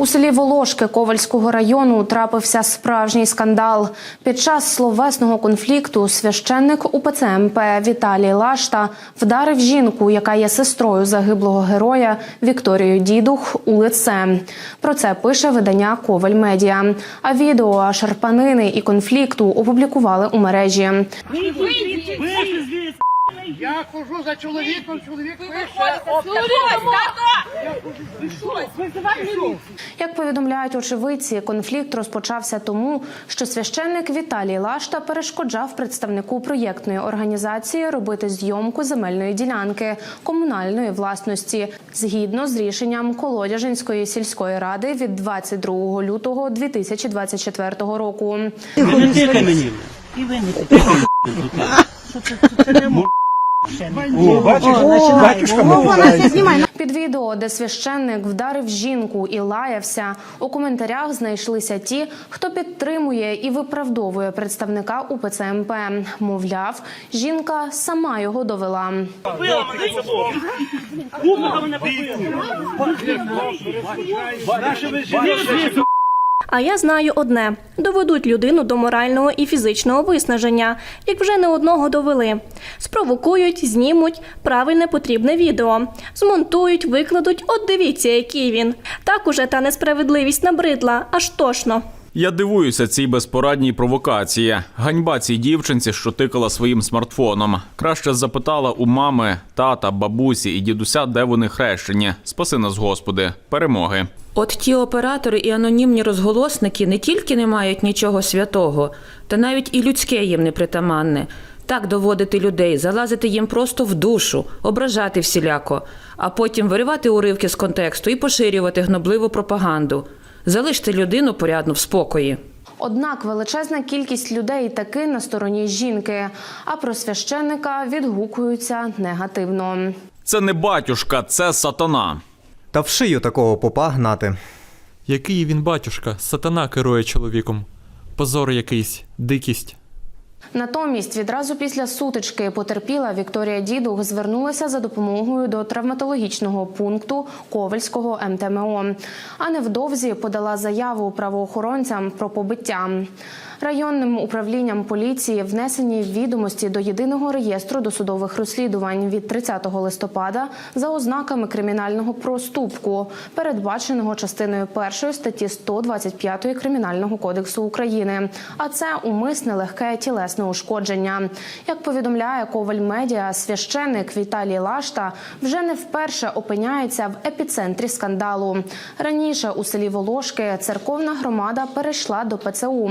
У селі Волошки Ковальського району трапився справжній скандал. Під час словесного конфлікту священник УПЦ МП Віталій Лашта вдарив жінку, яка є сестрою загиблого героя Вікторію Дідух, у лице. Про це пише видання Коваль Медіа. А відео шарпанини і конфлікту опублікували у мережі. Я хожу за чоловіком, чоловік пише. Як повідомляють очевидці, конфлікт розпочався тому, що священник Віталій Лашта перешкоджав представнику проєктної організації робити зйомку земельної ділянки комунальної власності згідно з рішенням Колодяжинської сільської ради від 22 лютого 2024 року. Не тикай мені. І ви не тикайте. О, бачиш, батюшка відео, де священник вдарив жінку і лаявся, у коментарях знайшлися ті, хто підтримує і виправдовує представника УПЦ МП. Мовляв, жінка сама його довела. Мене А я знаю одне: доведуть людину до морального і фізичного виснаження, як вже не одного довели. Спровокують, знімуть правильне потрібне відео, змонтують, викладуть. От дивіться, який він. Так уже та несправедливість набридла, аж тошно. Я дивуюся цій безпорадній провокації. Ганьба цій дівчинці, що тикала своїм смартфоном. Краще запитала у мами, тата, бабусі і дідуся, де вони хрещені. Спаси нас, Господи, перемоги. От ті оператори і анонімні розголосники не тільки не мають нічого святого, та навіть і людське їм не притаманне. Так доводити людей, залазити їм просто в душу, ображати всіляко, а потім виривати уривки з контексту і поширювати гнобливу пропаганду. Залиште людину порядно в спокої. Однак величезна кількість людей таки на стороні жінки, а про священника відгукуються негативно. Це не батюшка, це сатана. Та в шию такого попа гнати. Який він батюшка, сатана керує чоловіком. Позор якийсь, дикість. Натомість відразу після сутички потерпіла Вікторія Дідух звернулася за допомогою до травматологічного пункту Ковальського МТМО. А невдовзі подала заяву правоохоронцям про побиття. Районним управлінням поліції внесені відомості до єдиного реєстру досудових розслідувань від 30 листопада за ознаками кримінального проступку, передбаченого частиною першої статті 125 кримінального кодексу України. А це умисне легке тілесне ушкодження. Як повідомляє Коваль Медіа, священник Віталій Лашта вже не вперше опиняється в епіцентрі скандалу. Раніше у селі Волошки церковна громада перейшла до ПЦУ.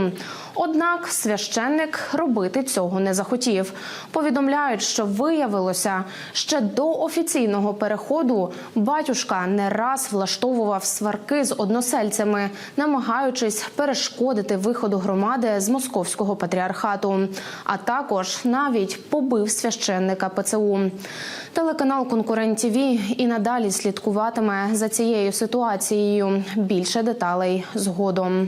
Однак священник робити цього не захотів. Повідомляють, що виявилося ще до офіційного переходу батюшка не раз влаштовував сварки з односельцями, намагаючись перешкодити виходу громади з московського патріархату, а також навіть побив священника ПЦУ. Телеканал Конкурент ТВ і надалі слідкуватиме за цією ситуацією. Більше деталей згодом.